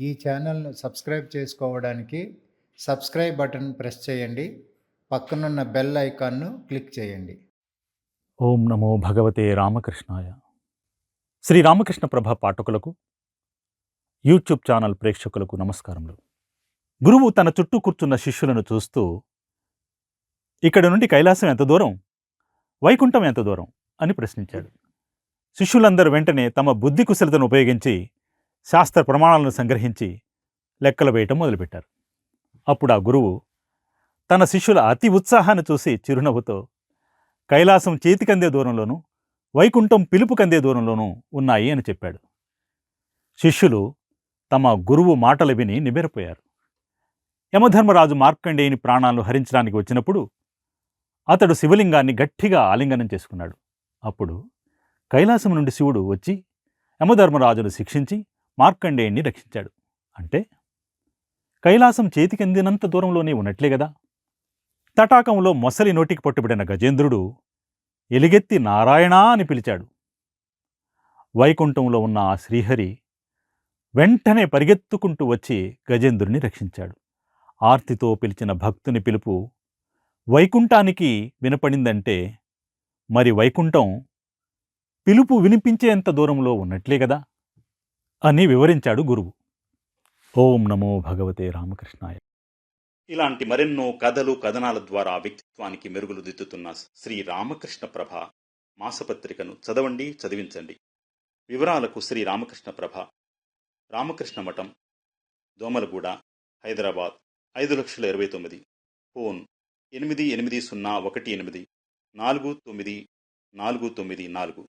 ఈ ఛానల్ను సబ్స్క్రైబ్ చేసుకోవడానికి సబ్స్క్రైబ్ బటన్ ప్రెస్ చేయండి. పక్కనున్న బెల్ ఐకాన్ను క్లిక్ చేయండి. ఓం నమో భగవతే రామకృష్ణాయ. శ్రీ రామకృష్ణ ప్రభ పాఠకులకు యూట్యూబ్ ఛానల్ ప్రేక్షకులకు నమస్కారములు. గురువు తన చుట్టూ కూర్చున్న శిష్యులను చూస్తూ ఇక్కడ నుండి కైలాసం ఎంత దూరం? వైకుంఠం ఎంత దూరం? అని ప్రశ్నించాడు. శిష్యులందరూ వెంటనే తమ బుద్ధి కుశలతను ఉపయోగించి శాస్త్ర ప్రమాణాలను సంగ్రహించి లెక్కలు వేయటం మొదలుపెట్టారు. అప్పుడు ఆ గురువు తన శిష్యుల అతి ఉత్సాహాన్ని చూసి చిరునవ్వుతో కైలాసం చేతికందే దూరంలోనూ వైకుంఠం పిలుపు కందే దూరంలోనూ ఉన్నాయి అని చెప్పాడు. శిష్యులు తమ గురువు మాటలు విని నిబెరపోయారు యమధర్మరాజు మార్కండేయుని ప్రాణాలను హరించడానికి వచ్చినప్పుడు అతడు శివలింగాన్ని గట్టిగా ఆలింగనం చేసుకున్నాడు. అప్పుడు కైలాసం నుండి శివుడు వచ్చి యమధర్మరాజును శిక్షించి మార్కండేయుణ్ణి రక్షించాడు. అంటే కైలాసం చేతికందినంత దూరంలోనే ఉన్నట్లే కదా తటాకంలో మొసలి నోటికి పట్టుబడిన గజేంద్రుడు ఎలిగెత్తి నారాయణా అని పిలిచాడు. వైకుంఠంలో ఉన్న ఆ శ్రీహరి వెంటనే పరిగెత్తుకుంటూ వచ్చి గజేంద్రుని రక్షించాడు. ఆర్తితో పిలిచిన భక్తుని పిలుపు వైకుంఠానికి వినపడిందంటే మరి వైకుంఠం పిలుపు వినిపించేంత దూరంలో ఉన్నట్లే కదా అని వివరించాడు గురువు. ఓం నమో భగవతే రామకృష్ణాయ. ఇలాంటి మరెన్నో కథలు కథనాల ద్వారా వ్యక్తిత్వానికి మెరుగులు దిద్దుతున్న శ్రీ రామకృష్ణ ప్రభ మాసపత్రికను చదవండి చదివించండి. వివరాలకు శ్రీ రామకృష్ణ ప్రభ. రామకృష్ణ మఠం దోమలగూడ హైదరాబాద్ ఐదు లక్షల ఇరవై తొమ్మిది. ఫోన్ ఎనిమిది ఎనిమిది సున్నా ఒకటి ఎనిమిది నాలుగు తొమ్మిది నాలుగు తొమ్మిది నాలుగు.